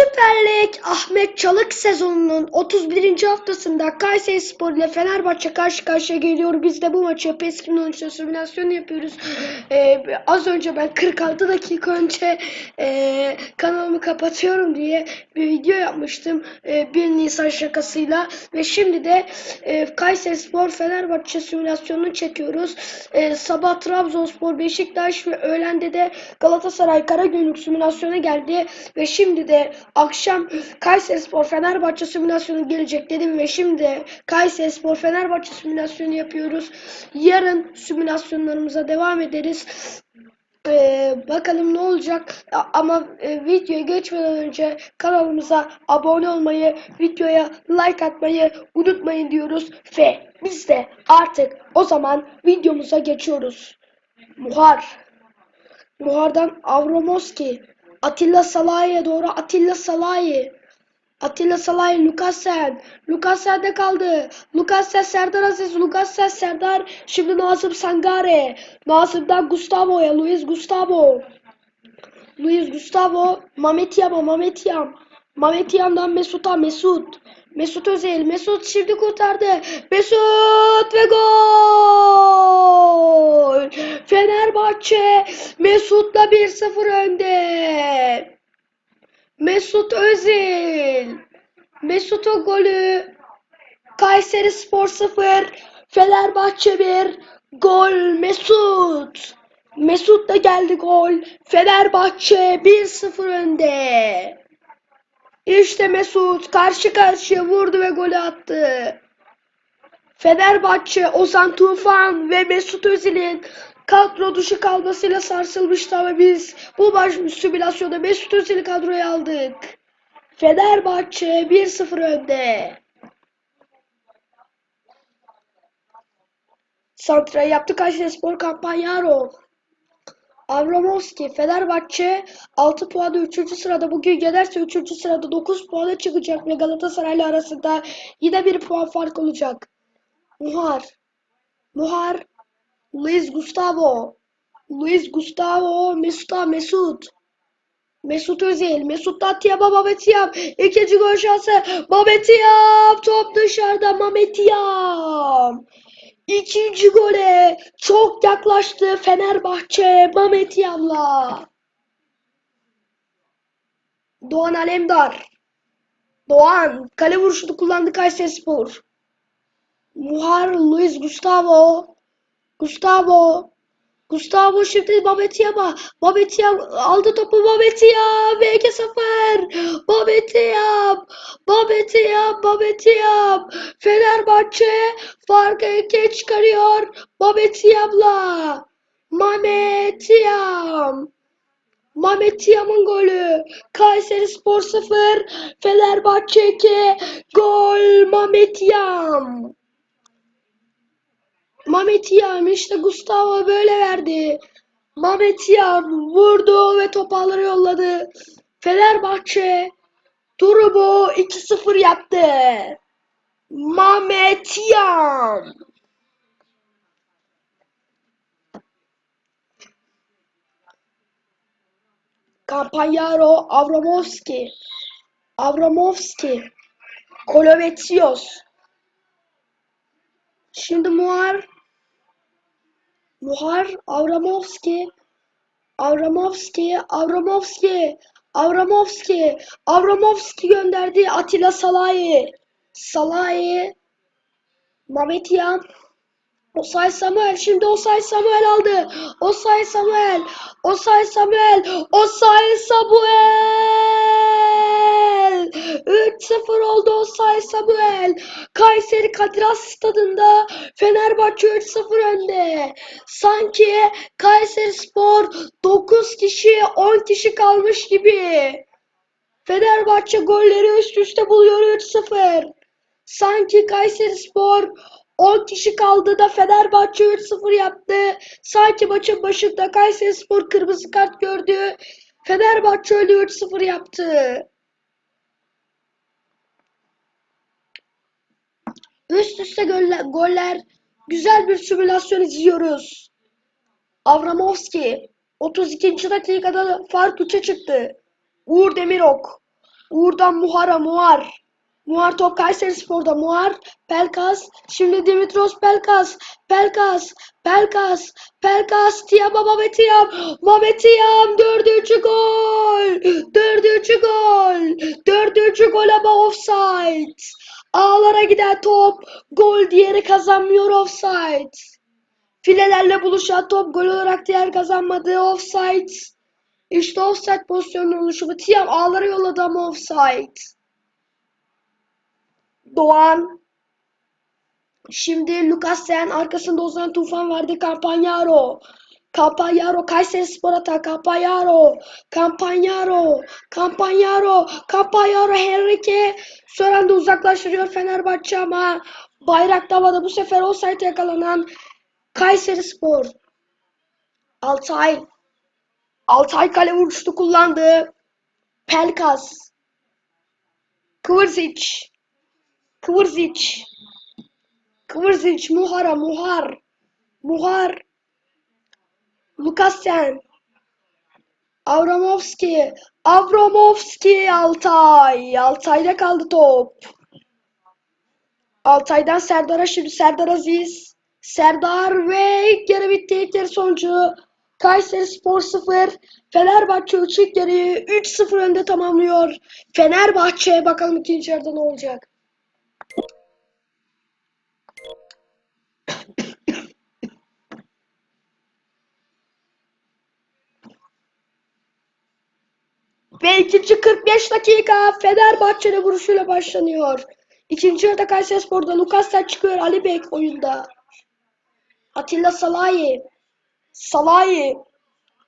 Süper Lig Ahmet Çalık sezonunun 31. haftasında Kayseri Spor ile Fenerbahçe karşı karşıya geliyor. Biz de bu maçı PES 2013'te simülasyon yapıyoruz. Ee, az önce ben 46 dakika önce e, kanalımı kapatıyorum diye bir video yapmıştım. E, 1 Nisan şakasıyla ve şimdi de e, Kayseri Spor Fenerbahçe simülasyonunu çekiyoruz. E, sabah Trabzonspor, Beşiktaş ve öğlende de Galatasaray Karagümrük simülasyona geldi ve şimdi de akşam Kayserispor Fenerbahçe simülasyonu gelecek dedim ve şimdi Kayserispor Fenerbahçe simülasyonu yapıyoruz. Yarın simülasyonlarımıza devam ederiz. Ee, bakalım ne olacak ama e, videoya geçmeden önce kanalımıza abone olmayı, videoya like atmayı unutmayın diyoruz ve biz de artık o zaman videomuza geçiyoruz. Muhar Muhar'dan Avramoski. Atilla Salahi'ye doğru Atilla Salahi. Atilla Salahi Lukasen. Lukasen'de kaldı. Lukasen Serdar Aziz. Lukasen Serdar. Şimdi Nazım Sangare. Nazım'dan Gustavo'ya. Luis Gustavo. Luis Gustavo. Mamet Yam'a. Mamet Yam. Mamet Yam'dan Mesut'a. Mesut. Mesut Özil. Mesut şimdi kurtardı. Mesut ve gol. Fenerbahçe Mesut'la 1-0 önde. Mesut Özil. Mesut'un golü. Kayseri Spor 0. Fenerbahçe 1. Gol Mesut. Mesut da geldi gol. Fenerbahçe 1-0 önde. İşte Mesut karşı karşıya vurdu ve golü attı. Fenerbahçe, Ozan Tufan ve Mesut Özil'in kadro dışı kalmasıyla sarsılmıştı ama biz bu baş simülasyonda Mesut Özil'i kadroya aldık. Fenerbahçe 1-0 önde. Santra yaptı Kayserispor Campagnaro. Avramovski, Fenerbahçe 6 puanla 3. sırada. Bugün yenerse 3. sırada 9 puana çıkacak ve Galatasaray'la arasında yine bir puan fark olacak. Muhar. Muhar. Luis Gustavo. Luis Gustavo. Mesut'a Mesut. Mesut Özil. Mesut Atiaba Mametiyam. İkinci gol şansı. Mametiyam. Top dışarıda Mametiyam. İkinci gole çok yaklaştı Fenerbahçe Mametiyam'la. Doğan Alemdar. Doğan kale vuruşunu kullandı Kayserispor. Muhar Luis Gustavo. Gustavo. Gustavo şimdi Babetiyam'a. Babetiyam aldı topu Babetiyam. Ve 2-0. Babetiyam. Babetiyam. Babetiyam. Fenerbahçe farkı 2'ye çıkarıyor. Babetiyam'la. Mametiyam. Mametiyam'ın golü. Kayseri Spor 0. Fenerbahçe 2. Gol Mametiyam. Mamet Yam işte Gustavo böyle verdi. Mamet Yam vurdu ve top ağlara yolladı. Fenerbahçe durumu 2-0 yaptı. Mamet Yam. Campagnaro Avramovski. Avramovski. Kolovetsios. Şimdi Muhar Muhar Avramovski Avramovski Avramovski Avramovski Avramovski gönderdi Atilla Salahi. Salahi Mehmet Yan Osay Samuel. Şimdi Osay Samuel aldı. Osay Samuel Osay Samuel Osay Samuel 3-0 oldu Osay Samuel Kayseri Kadir Has stadında Fenerbahçe 3-0 önde sanki Kayseri Spor 9 kişi 10 kişi kalmış gibi Fenerbahçe golleri üst üste buluyor 3-0 sanki Kayseri Spor 10 kişi kaldı da Fenerbahçe 3-0 yaptı. Sanki maçın başında Kayserispor kırmızı kart gördü. Fenerbahçe öyle 3-0 yaptı. Üst üste goller, goller. Güzel bir simülasyon izliyoruz. Avramovski 32. dakikada fark 3'e çıktı. Uğur Demirok. Uğur'dan Muhar'a Muhar. Muhar top Kayseri Spor'da Muhar. Pelkas. Şimdi Dimitros Pelkas. Pelkas. Pelkas. Pelkas. Tiam. Mehmet Tiam. Dördüncü gol. Dördüncü gol. Dördüncü gol ama offside. Ağlara giden top. Gol diğeri kazanmıyor offside. Filelerle buluşan top gol olarak diğer kazanmadığı offside. İşte offside pozisyonunun oluşumu. Tiam ağlara yolladı ama offside. Doğan. Şimdi Lukasen arkasında Ozan Tufan vardı. Campagnaro. Campagnaro Kayseri Spor atağı. Campagnaro. Campagnaro. Campagnaro. Campagnaro Henrique. Anda uzaklaştırıyor Fenerbahçe ama bayrak havada bu sefer offside yakalanan Kayseri Spor. Altay. Altay kale vuruştu kullandı. Pelkas. Kıvırzic. Kıvırzic. Kıvırzic. Muhara. Muhar. Muhar. Lukasen. Avramovski. Avramovski. Altay. Altay'da kaldı top. Altay'dan Serdar'a şimdi Serdar Aziz. Serdar ve ilk yarı bitti. İlk yarı sonucu Kayseri Spor 0. Fenerbahçe 3 ilk yarıyı 3-0 önde tamamlıyor. Fenerbahçe bakalım ikinci yarıda ne olacak. Ve ikinci 45 dakika Fenerbahçe'nin vuruşuyla başlanıyor. İkinci yarıda Kayserispor'da Lukas'tan çıkıyor Ali Bek oyunda. Atilla Salahi. Salahi.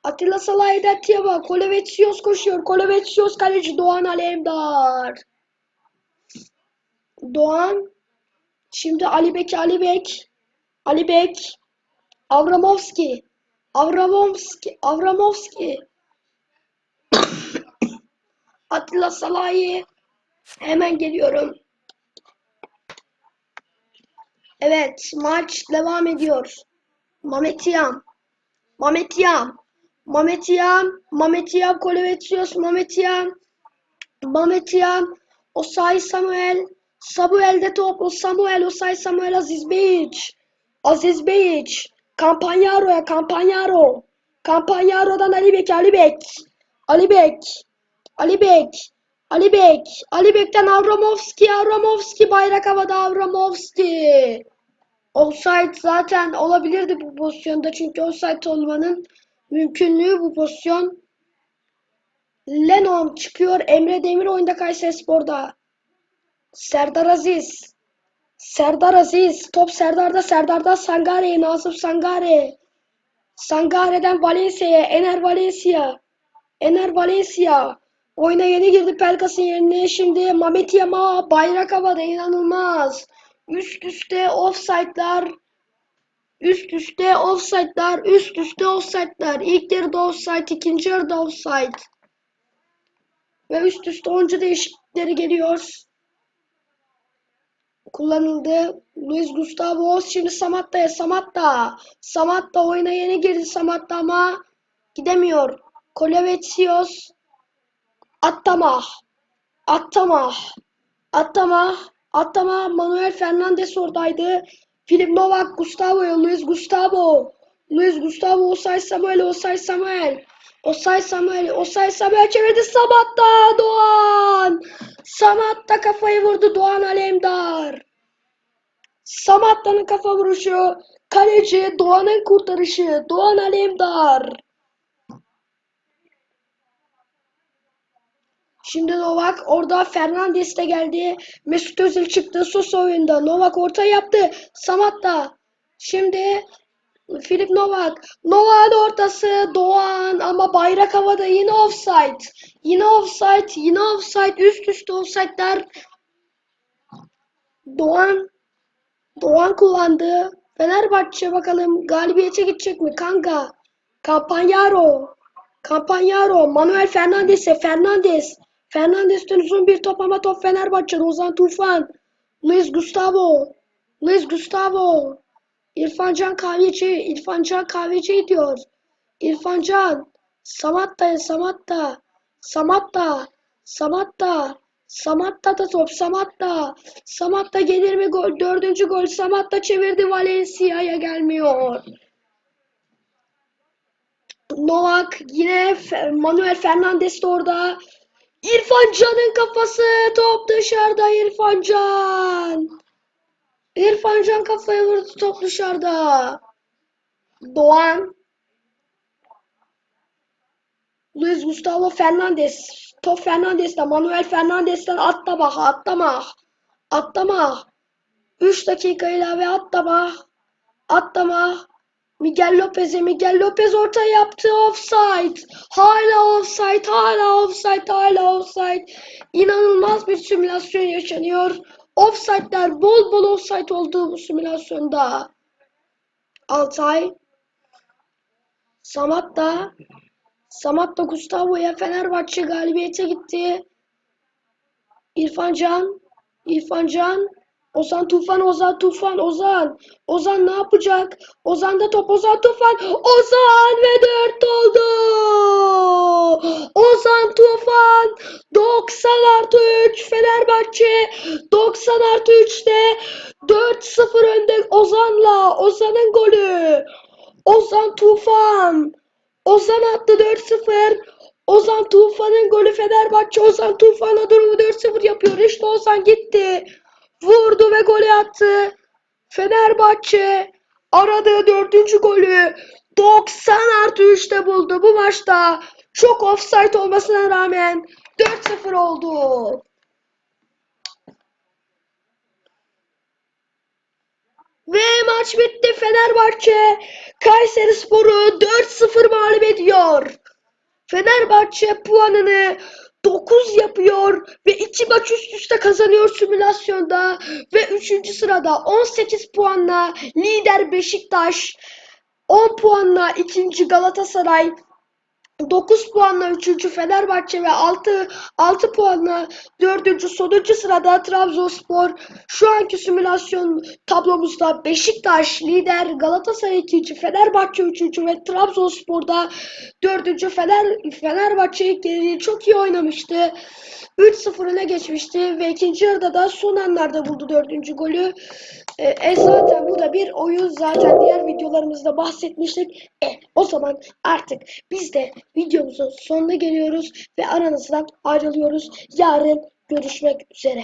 Atilla Salahi'den Tiaba. Kolevetsios koşuyor. Kolevetsios kaleci Doğan Alemdar. Doğan. Şimdi Ali Bek, Ali Bek. Ali Bek. Avramovski. Avramovski. Avramovski. Atilla Salahi. Hemen geliyorum. Evet, maç devam ediyor. Mametiyam. Mametiyam. Mametiyam. Mametiyam Kolevetsios. Mametiyam. Mametiyam. Osay Samuel. Samuel'de top. O Samuel. Osay Samuel. Aziz Beyiç. Aziz Beyiç. Kampanyaro'ya. Kampanyaro. Kampanyaro'dan Ali Bek. Ali Bek. Ali Bek. Ali Bek. Ali Bek. Ali Bek'ten Avramovski. Avramovski bayrak havada Avramovski. Offside zaten olabilirdi bu pozisyonda çünkü offside olmanın mümkünlüğü bu pozisyon. Lennon çıkıyor. Emre Demir oyunda Kayserispor'da. Serdar Aziz. Serdar Aziz. Top Serdar'da. Serdar'da Sangare. Nazım Sangare. Sangare'den Valencia'ya. Ener Valencia. Ener Valencia. Oyuna yeni girdi Pelkas'ın yerine. Şimdi Mamet Yama. Bayrak havada. inanılmaz. Üst üste offside'lar. Üst üste offside'lar. Üst üste offside'lar. İlk yarıda offside. ikinci yarıda offside. Ve üst üste oyuncu değişiklikleri geliyor. Kullanıldı. Luis Gustavo şimdi Samatta'ya. Samatta. Samatta oyuna yeni girdi Samatta ama gidemiyor. Kolevetsios. Attamah. Attamah. Attamah. Attamah. Manuel Fernandes oradaydı. Filip Novak. Gustavo. Luis Gustavo. Luis Gustavo. Osay Samuel. Osay Samuel. Osay Samuel. Osay Samuel çevirdi. Samatta. Doğan. Samatta kafayı vurdu Doğan Alemdar. Samatta'nın kafa vuruşu. Kaleci Doğan'ın kurtarışı. Doğan Alemdar. Şimdi Novak orada Fernandes de geldi. Mesut Özil çıktı. Sosa oyunda. Novak orta yaptı. Samatta. Şimdi Filip Novak. Novak'ın ortası Doğan ama bayrak havada yine offside. Yine offside. Yine offside. Üst üste offside'ler. Doğan Doğan kullandı. Fenerbahçe bakalım galibiyete gidecek mi? Kanka. Campagnaro. Campagnaro. Manuel Fernandes'e. Fernandes. Fernandes'ten uzun bir top ama top Fenerbahçe'de. Ozan Tufan. Luis Gustavo. Luis Gustavo. İrfancan Kahveci. İrfancan Kahveci diyor. İrfancan. Samatta'ya Samatta. Samatta. Samatta. Samatta da top. Samatta. Samatta gelir mi gol? Dördüncü gol. Samatta çevirdi. Valencia'ya gelmiyor. Novak yine Manuel Fernandes de orada. İrfan Can'ın kafası top dışarıda İrfan Can. İrfan Can kafaya vurdu top dışarıda. Doğan. Luis Gustavo Fernandes. Top Fernandes'ten Manuel Fernandes'ten atlama atlama. Atlama. 3 dakika ilave atlama. Atlama. Miguel Lopez'e Miguel Lopez orta yaptı offside. Hala offside, hala offside, hala offside. İnanılmaz bir simülasyon yaşanıyor. Offside'ler bol bol offside oldu bu simülasyonda. Altay. Samatta. Samatta Gustavo'ya Fenerbahçe galibiyete gitti. İrfan Can. İrfan Can. Ozan Tufan, Ozan Tufan, Ozan. Ozan ne yapacak? Ozan'da top, Ozan Tufan. Ozan ve 4 oldu. Ozan Tufan 90 artı 3 Fenerbahçe 90 artı 3'te 4-0 önde Ozan'la. Ozan'ın golü. Ozan Tufan. Ozan attı 4-0. Ozan Tufan'ın golü Fenerbahçe. Ozan Tufan'la durumu 4-0 yapıyor. İşte Ozan gitti. Vurdu ve golü attı. Fenerbahçe aradığı dördüncü golü 90 artı 3'te buldu. Bu maçta çok offside olmasına rağmen 4-0 oldu. Ve maç bitti. Fenerbahçe Kayseri Sporu 4-0 mağlup ediyor. Fenerbahçe puanını 9 yapıyor ve 2 maç üst üste kazanıyor simülasyonda ve 3. sırada 18 puanla lider Beşiktaş 10 puanla 2. Galatasaray 9 puanla 3. Fenerbahçe ve 6 6 puanla 4. sonuncu sırada Trabzonspor. Şu anki simülasyon tablomuzda Beşiktaş lider, Galatasaray 2. Fenerbahçe 3. ve Trabzonspor'da 4. Fener Fenerbahçe ilk çok iyi oynamıştı. 3-0 öne geçmişti ve ikinci yarıda da son anlarda buldu dördüncü golü. E, zaten bu da bir oyun zaten diğer videolarımızda bahsetmiştik. E o zaman artık biz de videomuzun sonuna geliyoruz ve aranızdan ayrılıyoruz. Yarın görüşmek üzere.